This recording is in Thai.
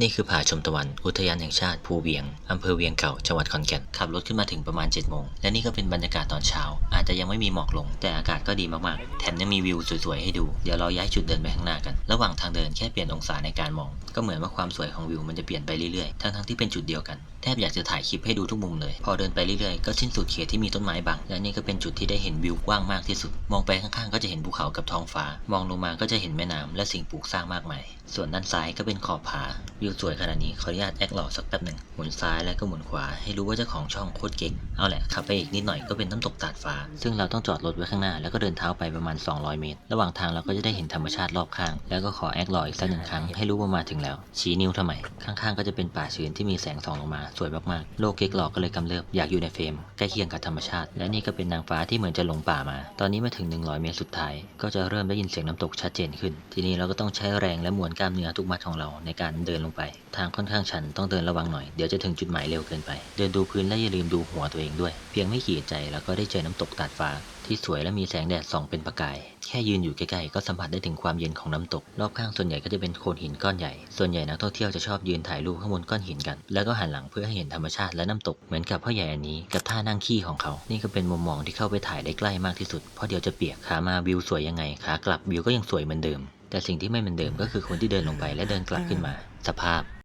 นี่คือผาชมตะวัน อุทยานแห่งชาติภูเวียง อำเภอเวียงเก่า จังหวัดขอนแก่น ขับรถขึ้นมาถึงประมาณ7จ็ดโมง และนี่ก็เป็นบรรยากาศตอนเช้า อาจจะยังไม่มีหมอกลง แต่อากาศก็ดีมากๆ แถมยังมีวิวสวยๆ ให้ดู เดี๋ยวเราย้ายจุดเดินไปข้างหน้ากัน ระหว่างทางเดินแค่เปลี่ยนองศาในการมอง ก็เหมือนว่าความสวยของวิวมันจะเปลี่ยนไปเรื่อยๆ ทั้งๆที่เป็นจุดเดียวกันแทบอยากจะถ่ายคลิปให้ดูทุกมุมเลย พอเดินไปเรื่อยๆ ก็สิ้นสุดเขตที่มีต้นไม้บัง และนี่ก็เป็นจุดที่ได้เห็นวิวกว้างมากที่สุด มองไปข้างๆ ก็จะเห็นภูเขากับท้องฟ้า มองลงมาก็จะเห็นแม่น้ำและสิ่งปลูกสร้างมากมาย ส่วนด้านซ้ายก็เป็นขอบผา วิวสวยขนาดนี้ขออนุญาตแอคหล่อสักแป๊บหนึ่ง หมุนซ้ายแล้วก็หมุนขวา ให้รู้ว่าเจ้าของช่องโคตรเก่ง เอาแหละขับไปอีกนิดหน่อยก็เป็นน้ำตกตาดฟ้า ซึ่งเราต้องจอดรถไว้ข้างหน้าแล้วก็เดินเท้าไปประมาณ 200 เมตร ระหว่างทางเราก็จะได้เห็นธรรมชาติรอบข้าง แล้วก็ขอแอคหล่ออีกสักหนึ่งครั้งให้รู้ว่ามาถึงแล้ว ชี้นิ้วทำไม ข้างๆ ก็จะเป็นป่าชื้นที่มีแสงส่องลงมาสวยมากๆ โลกเก๊กหลอกก็เลยกำเริบอยากอยู่ในเฟรมใกล้เคียงกับธรรมชาติ และนี่ก็เป็นนางฟ้าที่เหมือนจะหลงป่ามา ตอนนี้มาถึง 100 เมตรสุดท้าย ก็จะเริ่มได้ยินเสียงน้ำตกชัดเจนขึ้น ทีนี้เราก็ต้องใช้แรงและมวลกล้ามเนื้อทุกมัดของเราในการเดินลงไป ทางค่อนข้างชันต้องเดินระวังหน่อยเดี๋ยวจะถึงจุดหมายเร็วเกินไป เดินดูพื้นและอย่าลืมดูหัวตัวเองด้วย เพียงไม่ขี่ใจแล้วก็ได้เจอน้ำตกตาดฟ้า ที่สวยและมีแสงแดดส่องเป็นประกาย แค่ยืนอยู่ใกล้ๆก็สัมผัสได้ถึงความเย็นของน้ำตก รอบข้างส่วนใหญ่ก็จะเป็นโขดหินก้อนใหญ่ ส่วนใหญ่นักท่องเที่ยวจะชอบยืนถ่ายรูปข้างบนก้อนหินกัน แล้วก็หันหลังเพื่อให้เห็นธรรมชาติและน้ำตก เหมือนกับพ่อใหญ่อันนี้กับท่านั่งขี้ของเขา นี่ก็เป็นมุมมองที่เข้าไปถ่ายได้ใกล้มากที่สุด เพราะเดี๋ยวจะเปียก ขามาวิวสวยยังไง ขากลับวิวก็ยังสวยเหมือนเดิม แต่สิ่งที่ไม่เหมือนเดิมก็คือคนที่เดินลงไปและเดินกลับขึ้นมา สภาพ